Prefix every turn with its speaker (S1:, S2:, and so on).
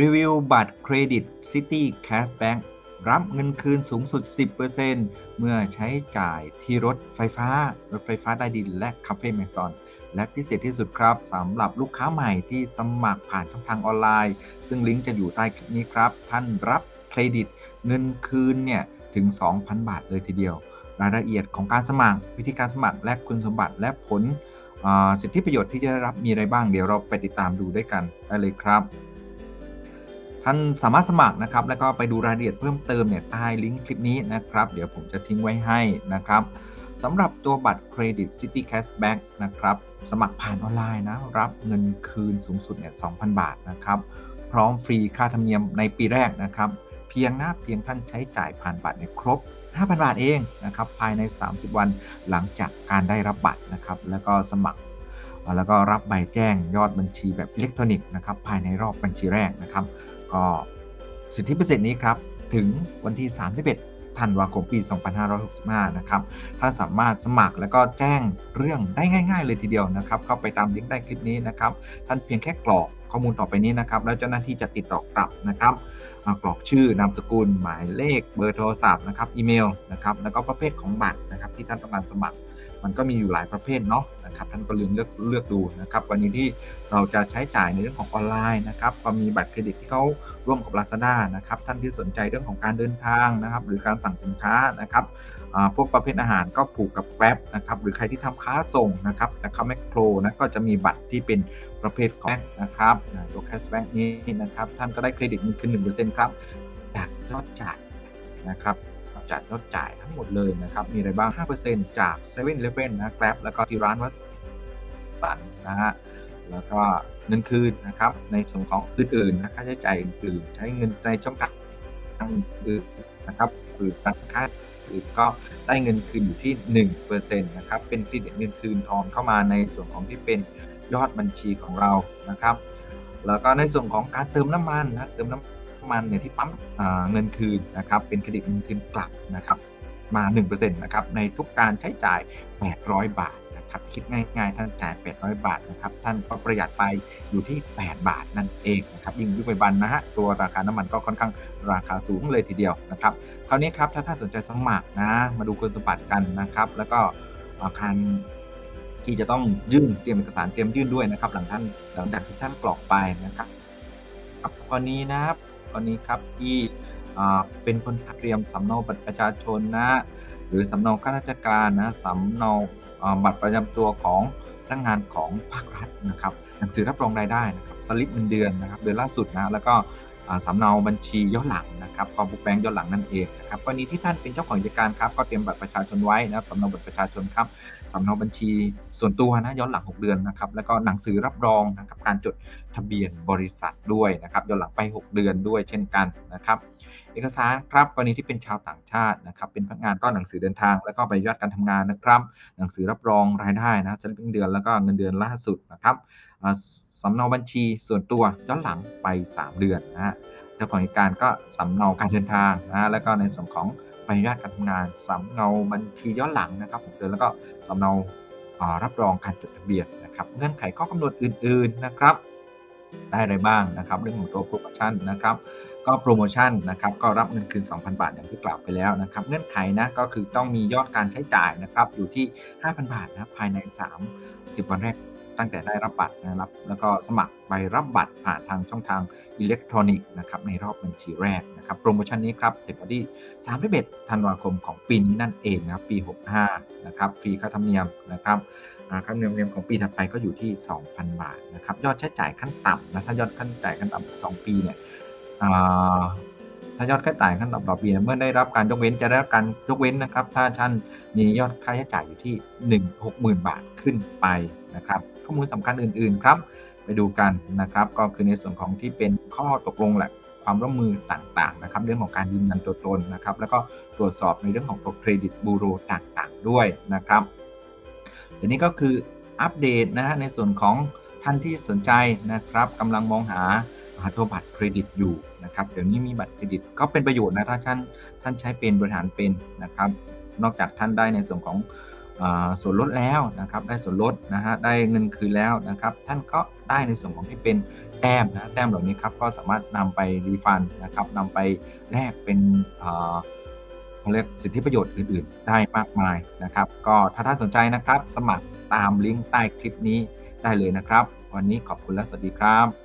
S1: รีวิวบัตรเครดิต City Cashback รับเงินคืนสูงสุด 10%เมื่อใช้จ่ายที่รถไฟฟ้า รถไฟฟ้าใต้ดินและคาเฟ่แมซอน และพิเศษที่สุดครับสำหรับลูกค้าใหม่ที่สมัครผ่านช่องทางออนไลน์ ซึ่งลิงก์จะอยู่ใต้คลิปนี้ครับ ท่านรับเครดิตเงินคืนเนี่ยถึง 2,000 บาทเลยทีเดียว รายละเอียดของการสมัคร วิธีการสมัครและคุณสมบัติและผลสิทธิประโยชน์ที่จะได้รับมีอะไรบ้างเดี๋ยวเราไปติดตามดูด้วยกันได้เลยครับ ท่านสามารถสมัครนะครับ แล้วก็ไปดูรายละเอียดเพิ่มเติมเนี่ยใต้ลิงก์คลิปนี้นะครับ เดี๋ยวผมจะทิ้งไว้ให้นะครับสำหรับตัวบัตรเครดิต City Cashback นะครับ สมัครผ่านออนไลน์นะ รับเงินคืนสูงสุดเนี่ย2,000 บาทนะครับ พร้อมฟรีค่าธรรมเนียมในปีแรกนะครับ เพียงนะเพียงท่านใช้จ่ายผ่านบัตรเนี่ยครบ 5,000 บาทเองนะครับ ภายใน 30 วันหลังจากการได้รับบัตรนะครับ แล้วก็สมัคร แล้วก็รับใบแจ้งยอดบัญชีแบบอิเล็กทรอนิกส์นะครับ ภายในรอบบัญชีแรกนะครับ ก็สิทธิพิเศษนี้ครับ ถึงวันที่ 31 ธันวาคมปี 2565 นะครับ ถ้าสามารถสมัครแล้วก็แจ้งเรื่องได้ง่าย ๆ เลยทีเดียวนะครับ เข้าไปตามลิงก์ใต้คลิปนี้นะครับ ท่านเพียงแค่กรอกข้อมูลต่อไปนี้นะครับ แล้วเจ้าหน้าที่จะติดต่อกลับนะครับกรอกชื่อนามสกุล หมายเลข เบอร์โทรศัพท์นะครับ อีเมลนะครับ แล้วก็ประเภทของบัตรนะครับที่ท่านต้องการสมัคร มันก็มีอยู่หลายประเภทเนาะนะครับท่านก็เลือกเลือกเลือกดูนะครับกรณีที่เราจะใช้จ่ายในเรื่องของออนไลน์นะครับก็มีบัตรเครดิตที่เขาร่วมกับ Lazada นะครับท่านที่สนใจเรื่องของการเดินทางนะครับหรือการสั่งสินค้านะครับพวกประเภทอาหารก็ผูกกับ Grab นะครับหรือใครที่ทำค้าส่งนะครับแต่เข้าแมคโครนะก็จะมีบัตรที่เป็นประเภทของนะครับตัวแคชแบ็กนี้นะครับท่านก็ได้เครดิตเงินคืน1%ครับจากยอดจ่ายนะครับ จัดยอดจ่ายทั้งหมดเลยนะครับ มีอะไรบ้าง 5%จาก7 e เ e ่ e อนะ Grab แล้วก็ที่ร้านวัสันนะฮะ แล้วก็เงินคืนนะครับ ในส่วนของอื่นๆนะค่าใช้จ่ายอื่นๆ ใช้เงินในช่องทางอื่นนะครับหรือการค้าอื่นก็ได้เงินคืนอยู่ที่ 1%นะครับ เป็นเครดิตเงินคืนทอนเข้ามาในส่วนของที่เป็นยอดบัญชีของเรานะครับ แล้วก็ในส่วนของการเติมน้ำมันนะ เติมน้ำ มันเนี่ยที่ปั๊มเงินคืนนะครับเป็นเครดิตเงินคืนกลับนะครับมา1%นะครับในทุกการใช้จ่าย 800 บาทนะครับคิดง่ายๆ ท่านจ่าย 800 บาทนะครับท่านก็ประหยัดไปอยู่ที่ 8 บาทนั่นเองนะครับยิ่งยุคปัจจุบันนะฮะตัวราคาน้ำมันก็ค่อนข้างราคาสูงเลยทีเดียวนะครับคราวนี้ครับถ้าท่านสนใจสมัครนะมาดูคุณสมบัติกันนะครับ แล้วก็อาการที่จะต้องยื่นเตรียมเอกสารเตรียมยื่นด้วยนะครับ หลังท่านหลังจากที่ท่านกรอกไปนะครับครับกรณีนะครับ กรณีครับที่เป็นคนเตรียมสำเนาบัตรประชาชนนะหรือสำเนาข้าราชการนะสำเนาบัตรประจำตัวของพนักงานของภาครัฐนะครับหนังสือรับรองรายได้นะครับสลิปเงินเดือนนะครับเดือนล่าสุดนะแล้วก็ สำเนาบัญชีย้อนหลังนะครับกองบุ๊กแบงก์ย้อนหลังนั่นเองนะครับกรณีที่ท่านเป็นเจ้าของกิจการครับก็เตรียมบัตรประชาชนไว้นะครับสำเนาบัตรประชาชนครับสำเนาบัญชีส่วนตัวนะย้อนหลัง 6 เดือนนะครับแล้วก็หนังสือรับรองนะครับการจดทะเบียนบริษัทด้วยนะครับย้อนหลังไป 6 เดือนด้วยเช่นกันนะครับเอกสารครับกรณีที่เป็นชาวต่างชาตินะครับเป็นพนักงานก็หนังสือเดินทาง แล้วก็ใบอนุญาตการทำงานนะครับ หนังสือรับรองรายได้นะสลิปเงินเดือนแล้วก็เงินเดือนล่าสุดนะครับสำเนาบัญชีส่วนตัวย้อนหลังไป 3 เดือนนะฮะเจ้าของกิจการก็สำเนาการเดินทางนะแล้วก็ในส่วนของใบอนุญาตการทำงานสำเนาบัญชีย้อนหลังนะครับเดือนแล้วก็สำเนาอ่ารับรองการจดทะเบียนนะครับเงื่อนไขข้อกำหนดอื่น ๆนะครับ ได้อะไรบ้างนะครับ เรื่องของตัวโปรโมชั่นนะครับ ก็โปรโมชั่นนะครับก็รับเงินคืน 2,000 บาทอย่างที่กล่าวไปแล้วนะครับเงื่อนไขนะก็คือต้องมียอดการใช้จ่ายนะครับอยู่ที่ 5,000 บาทนะภายใน 30 วันแรกตั้งแต่ได้รับบัตรนะครับแล้วก็สมัครใบรับบัตรผ่านทางช่องทางอิเล็กทรอนิกส์นะครับในรอบบัญชีแรกนะครับโปรโมชั่นนี้ครับถึงวันที่31ธันวาคมของปีนี้นั่นเองนะครับปี 65 นะครับฟรีค่าธรรมเนียมนะครับค่าธรรมเนียมของปีถัดไปก็อยู่ที่ 2,000 บาทนะครับยอดใช้จ่ายขั้นต่ำนะถ้ายอดขั้นจ่ายขั้นต่ำ2ปีเนี่ย ถ้ายอดค่าใช้จ่ายขั้นต่ำต่อปีเนี่ยเมื่อได้รับการยกเว้นจะได้รับการยกเว้นนะครับ ถ้าท่านมียอดค่าใช้จ่ายอยู่ที่ 1 60,000บาทขึ้นไปนะครับ ข้อมูลสำคัญอื่น ๆ ครับ ไปดูกันนะครับ ก็คือในส่วนของที่เป็นข้อตกลงแหละความร่วมมือต่างๆนะครับ เรื่องของการยืนยันตัวตนนะครับ แล้วก็ตรวจสอบในเรื่องของตัวเครดิตบูโรต่างๆด้วยนะครับเดี๋ยวนี้ก็คืออัปเดตนะฮะในส่วนของท่านที่สนใจนะครับกำลังมองหา หาตัวบัตรเครดิตอยู่นะครับเดี๋ยวนี้มีบัตรเครดิตก็เป็นประโยชน์นะถ้าท่านท่านใช้เป็นบริหารเป็นนะครับ นอกจากท่านได้ในส่วนของอส่วนลดแล้วนะครับได้ส่วนลดนะฮะได้เงินคืนแล้วนะครับ ท่านก็ได้ในส่วนของที่เป็นแต้มนะแต้มเหล่านี้ครับก็สามารถนำไปรีฟันนะครับนำไปแลกเป็นเขาเรียกสิทธิประโยชน์อื่นๆ ได้มากมายนะครับ ก็ถ้าท่านสนใจนะครับ สมัครตามลิงก์ใต้คลิปนี้ได้เลยนะครับ วันนี้ขอบคุณและสวัสดีครับ